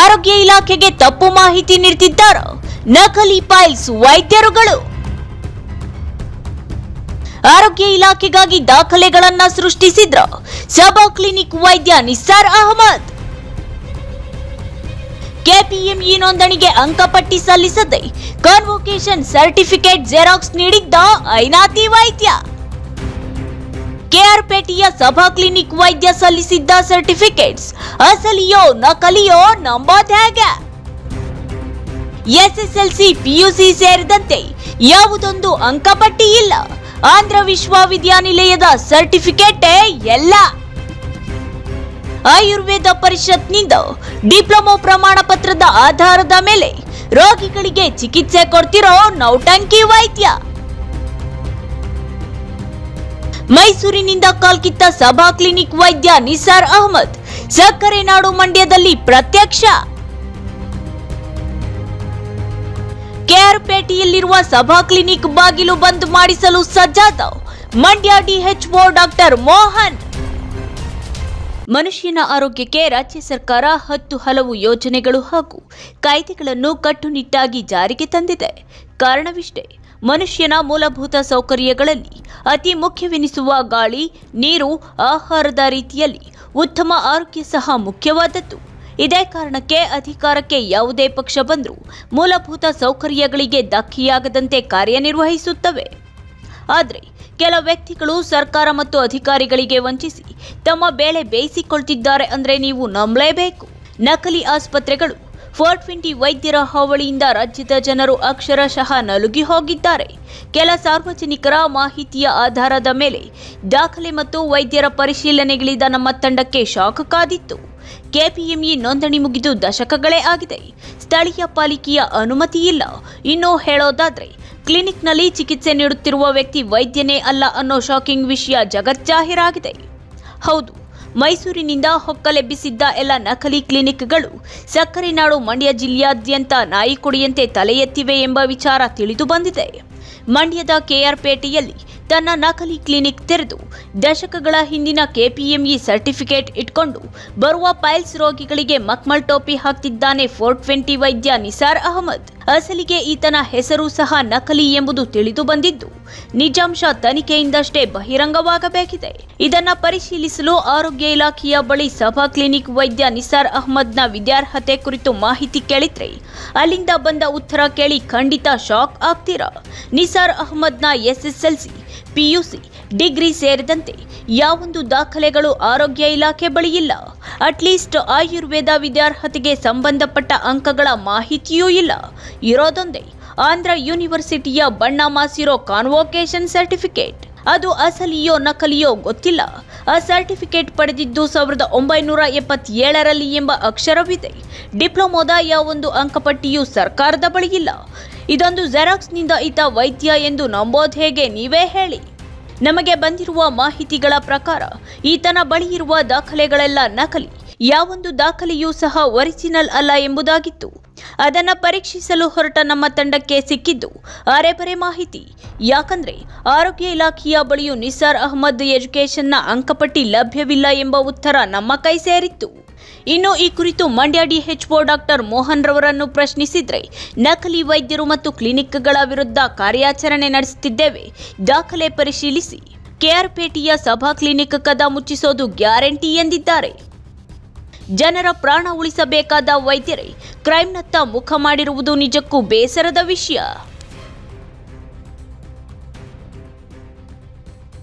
ಆರೋಗ್ಯ ಇಲಾಖೆಗೆ ತಪ್ಪು ಮಾಹಿತಿ ನೀಡುತ್ತಿದ್ದಾರೋ ನಕಲಿ ಪೈಲ್ಸ್ ವೈದ್ಯರುಗಳು. ಆರೋಗ್ಯ ಇಲಾಖೆಗಾಗಿ ದಾಖಲೆಗಳನ್ನ ಸೃಷ್ಟಿಸಿದ್ರ. ಸಬಾ ಕ್ಲಿನಿಕ್ ವೈದ್ಯ ನಿಸ್ಸಾರ್ ಅಹಮದ್. ಕೆಪಿಎಂಇ ನೋಂದಣಿಗೆ ಅಂಕಪಟ್ಟಿ ಸಲ್ಲಿಸದೆ ಕನ್ವೊಕೇಶನ್ ಸರ್ಟಿಫಿಕೇಟ್ ಜೆರಾಕ್ಸ್ ನೀಡಿದ್ದ ಐನಾತಿ ವೈದ್ಯ. ಕೆಆರ್ಪೇಟೆಯ ಸಭಾ ಕ್ಲಿನಿಕ್ ವೈದ್ಯ ಸಲ್ಲಿಸಿದ್ದ ಸರ್ಟಿಫಿಕೇಟ್ಸ್. ಅಸಲಿಯೋ, ನಕಲಿಯೋ ನಂಬೋದ್ ಹೇಗೆ? ಎಸ್ಎಸ್ಎಲ್ಸಿ, ಪಿಯುಸಿ ಸೇರಿದಂತೆ ಯಾವುದೊಂದು ಅಂಕಪಟ್ಟಿ ಇಲ್ಲ. ಆಂಧ್ರ ವಿಶ್ವವಿದ್ಯಾನಿಲಯದ ಸರ್ಟಿಫಿಕೇಟೇ ಎಲ್ಲ. ಆಯುರ್ವೇದ ಪರಿಷತ್ನಿಂದ ಡಿಪ್ಲೊಮೊ ಪ್ರಮಾಣ ಪತ್ರದ ಆಧಾರದ ಮೇಲೆ ರೋಗಿಗಳಿಗೆ ಚಿಕಿತ್ಸೆ ಕೊಡ್ತಿರೋ ನೌಟಂಕಿ ವೈದ್ಯ. ಮೈಸೂರಿನಿಂದ ಕಾಲ್ಕಿತ್ತ ಸಭಾ ಕ್ಲಿನಿಕ್ ವೈದ್ಯ ನಿಸಾರ್ ಅಹಮದ್ ಸಕ್ಕರೆ ನಾಡು ಮಂಡ್ಯದಲ್ಲಿ ಪ್ರತ್ಯಕ್ಷ. ಕೆಆರ್ಪೇಟೆಯಲ್ಲಿರುವ ಸಭಾ ಕ್ಲಿನಿಕ್ ಬಾಗಿಲು ಬಂದ್ ಮಾಡಿಸಲು ಸಜ್ಜಾದ ಮಂಡ್ಯ ಡಿಎಚ್ಒ ಡಾಕ್ಟರ್ ಮೋಹನ್. ಮನುಷ್ಯನ ಆರೋಗ್ಯಕ್ಕೆ ರಾಜ್ಯ ಸರ್ಕಾರ ಹತ್ತು ಹಲವು ಯೋಜನೆಗಳು ಹಾಗೂ ಕಾಯ್ದೆಗಳನ್ನು ಕಟ್ಟುನಿಟ್ಟಾಗಿ ಜಾರಿಗೆ ತಂದಿದೆ. ಕಾರಣವಿಷ್ಟೇ ಮನುಷ್ಯನ ಮೂಲಭೂತ ಸೌಕರ್ಯಗಳಲ್ಲಿ ಅತಿ ಮುಖ್ಯವೆನಿಸುವ ಗಾಳಿ, ನೀರು, ಆಹಾರದ ರೀತಿಯಲ್ಲಿ ಉತ್ತಮ ಆರೋಗ್ಯ ಸಹ ಮುಖ್ಯವಾದದ್ದು. ಇದೇ ಕಾರಣಕ್ಕೆ ಅಧಿಕಾರಕ್ಕೆ ಯಾವುದೇ ಪಕ್ಷ ಬಂದರೂ ಮೂಲಭೂತ ಸೌಕರ್ಯಗಳಿಗೆ ಧಕ್ಕೆಯಾಗದಂತೆ ಕಾರ್ಯನಿರ್ವಹಿಸುತ್ತವೆ. ಆದರೆ, ಕೆಲ ವ್ಯಕ್ತಿಗಳು ಸರ್ಕಾರ ಮತ್ತು ಅಧಿಕಾರಿಗಳಿಗೆ ವಂಚಿಸಿ ತಮ್ಮ ಬೇಳೆ ಬೇಯಿಸಿಕೊಳ್ತಿದ್ದಾರೆ ಅಂದರೆ ನೀವು ನಂಬಲೇಬೇಕು. ನಕಲಿ ಆಸ್ಪತ್ರೆಗಳು ಫೋರ್ ಟ್ವೆಂಟಿ ವೈದ್ಯರ ಹಾವಳಿಯಿಂದ ರಾಜ್ಯದ ಜನರು ಅಕ್ಷರಶಃ ನಲುಗಿ ಹೋಗಿದ್ದಾರೆ. ಕೆಲ ಸಾರ್ವಜನಿಕರ ಮಾಹಿತಿಯ ಆಧಾರದ ಮೇಲೆ ದಾಖಲೆ ಮತ್ತು ವೈದ್ಯರ ಪರಿಶೀಲನೆಗಿಳಿದ ನಮ್ಮ ತಂಡಕ್ಕೆ ಶಾಕ್ ಕಾದಿತ್ತು. ಕೆಪಿಎಂಇ ನೋಂದಣಿ ಮುಗಿದು ದಶಕಗಳೇ ಆಗಿದೆ. ಸ್ಥಳೀಯ ಪಾಲಿಕೆಯ ಅನುಮತಿ ಇಲ್ಲ. ಇನ್ನು ಹೇಳೋದಾದ್ರೆ, ಕ್ಲಿನಿಕ್ನಲ್ಲಿ ಚಿಕಿತ್ಸೆ ನೀಡುತ್ತಿರುವ ವ್ಯಕ್ತಿ ವೈದ್ಯನೇ ಅಲ್ಲ ಅನ್ನೋ ಶಾಕಿಂಗ್ ವಿಷಯ ಜಗಜ್ಜಾಹೀರಾಗಿದೆ ಹೌದು ಮೈಸೂರಿನಿಂದ ಹೊಕ್ಕಲೆಬ್ಬಿಸಿದ್ದ ಎಲ್ಲ ನಕಲಿ ಕ್ಲಿನಿಕ್ಗಳು ಸಕ್ಕರೆ ನಾಡು ಮಂಡ್ಯ ಜಿಲ್ಲೆಯಾದ್ಯಂತ ನಾಯಿ ಕುಡಿಯಂತೆ ತಲೆ ಎತ್ತಿವೆ ಎಂಬ ವಿಚಾರ ತಿಳಿದು ಬಂದಿದೆ. ಮಂಡ್ಯದ ಕೆಆರ್ಪೇಟೆಯಲ್ಲಿ ತನ್ನ ನಕಲಿ ಕ್ಲಿನಿಕ್ ತೆರೆದು ದಶಕಗಳ ಹಿಂದಿನ ಕೆಪಿಎಂಇ ಸರ್ಟಿಫಿಕೇಟ್ ಇಟ್ಕೊಂಡು ಬರುವ ಪೈಲ್ಸ್ ರೋಗಿಗಳಿಗೆ ಮಕ್ಮಲ್ ಟೋಪಿ ಹಾಕ್ತಿದ್ದಾನೆ ಫೋರ್ ಟ್ವೆಂಟಿ ವೈದ್ಯ ನಿಸಾರ್ ಅಹಮದ್. ಅಸಲಿಗೆ ಈತನ ಹೆಸರು ಸಹ ನಕಲಿ ಎಂಬುದು ತಿಳಿದು ಬಂದಿದ್ದು, ನಿಜಾಂಶ ತನಿಖೆಯಿಂದಷ್ಟೇ ಬಹಿರಂಗವಾಗಬೇಕಿದೆ. ಇದನ್ನ ಪರಿಶೀಲಿಸಲು ಆರೋಗ್ಯ ಇಲಾಖೆಯ ಬಳಿ ಸಭಾ ಕ್ಲಿನಿಕ್ ವೈದ್ಯ ನಿಸಾರ್ ಅಹಮದ್ನ ವಿದ್ಯಾರ್ಹತೆ ಕುರಿತು ಮಾಹಿತಿ ಕೇಳಿದ್ರೆ, ಅಲ್ಲಿಂದ ಬಂದ ಉತ್ತರ ಕೇಳಿ ಖಂಡಿತ ಶಾಕ್ ಆಗ್ತೀರಾ? ನಿಸಾರ್ ಅಹಮದ್ನ ಎಸ್ಎಸ್ಎಲ್ಸಿ, ಪಿಯುಸಿ, ಡಿಗ್ರಿ ಸೇರಿದಂತೆ ಯಾವೊಂದು ದಾಖಲೆಗಳು ಆರೋಗ್ಯ ಇಲಾಖೆ ಬಳಿ ಇಲ್ಲ ಅಟ್ಲೀಸ್ಟ್ ಆಯುರ್ವೇದ ವಿದ್ಯಾರ್ಹತೆಗೆ ಸಂಬಂಧಪಟ್ಟ ಅಂಕಗಳ ಮಾಹಿತಿಯೂ ಇಲ್ಲ. ಇರೋದೊಂದೇ ಆಂಧ್ರ ಯೂನಿವರ್ಸಿಟಿಯ ಬಣ್ಣ ಮಾಸಿರೋ ಕಾನ್ವೋಕೇಶನ್ ಸರ್ಟಿಫಿಕೇಟ್ ಅದು ಅಸಲಿಯೋ ನಕಲಿಯೋ ಗೊತ್ತಿಲ್ಲ. ಆ ಸರ್ಟಿಫಿಕೇಟ್ ಪಡೆದಿದ್ದು ಸಾವಿರದ ಒಂಬೈನೂರ ಎಪ್ಪತ್ತೇಳರಲ್ಲಿ ಎಂಬ ಅಕ್ಷರವಿದೆ. ಡಿಪ್ಲೊಮೋದ ಯಾವೊಂದು ಅಂಕಪಟ್ಟಿಯೂ ಸರ್ಕಾರದ ಬಳಿ ಇಲ್ಲ ಇದೊಂದು ಜೆರಾಕ್ಸ್ನಿಂದ ಈತ ವೈದ್ಯ ಎಂದು ನಂಬೋದು ಹೇಗೆ ನೀವೇ ಹೇಳಿ. ನಮಗೆ ಬಂದಿರುವ ಮಾಹಿತಿಗಳ ಪ್ರಕಾರ ಈತನ ಬಳಿ ಇರುವ ದಾಖಲೆಗಳೆಲ್ಲ ನಕಲಿ. ಯಾವೊಂದು ದಾಖಲೆಯೂ ಸಹ ಒರಿಜಿನಲ್ ಅಲ್ಲ ಎಂಬುದಾಗಿತ್ತು. ಅದನ್ನು ಪರೀಕ್ಷಿಸಲು ಹೊರಟ ನಮ್ಮ ತಂಡಕ್ಕೆ ಸಿಕ್ಕಿದ್ದು ಅರೆಬರೆ ಮಾಹಿತಿ. ಯಾಕಂದ್ರೆ ಆರೋಗ್ಯ ಇಲಾಖೆಯ ಬಳಿಯೂ ನಿಸಾರ್ ಅಹಮದ್ ಎಜುಕೇಷನ್ನ ಅಂಕಪಟ್ಟಿ ಲಭ್ಯವಿಲ್ಲ ಎಂಬ ಉತ್ತರ ನಮ್ಮ ಕೈ ಸೇರಿತ್ತು. ಇನ್ನು ಈ ಕುರಿತು ಮಂಡ್ಯ ಡಿಎಚ್ಒ ಡಾಕ್ಟರ್ ಮೋಹನ್ ರವರನ್ನು ಪ್ರಶ್ನಿಸಿದ್ರೆ ನಕಲಿ ವೈದ್ಯರು ಮತ್ತು ಕ್ಲಿನಿಕ್ಗಳ ವಿರುದ್ಧ ಕಾರ್ಯಾಚರಣೆ ನಡೆಸುತ್ತಿದ್ದೇವೆ. ದಾಖಲೆ ಪರಿಶೀಲಿಸಿ. ಕೆಆರ್ಪೇಟೆಯ ಸಭಾ ಕ್ಲಿನಿಕ್ ಕದ ಮುಚ್ಚಿಸೋದು ಗ್ಯಾರಂಟಿ ಎಂದಿದ್ದಾರೆ. ಜನರ ಪ್ರಾಣ ಉಳಿಸಬೇಕಾದ ವೈದ್ಯರೇ ಕ್ರೈಮ್ನತ್ತ ಮುಖ ಮಾಡಿರುವುದು ನಿಜಕ್ಕೂ ಬೇಸರದ ವಿಷಯ.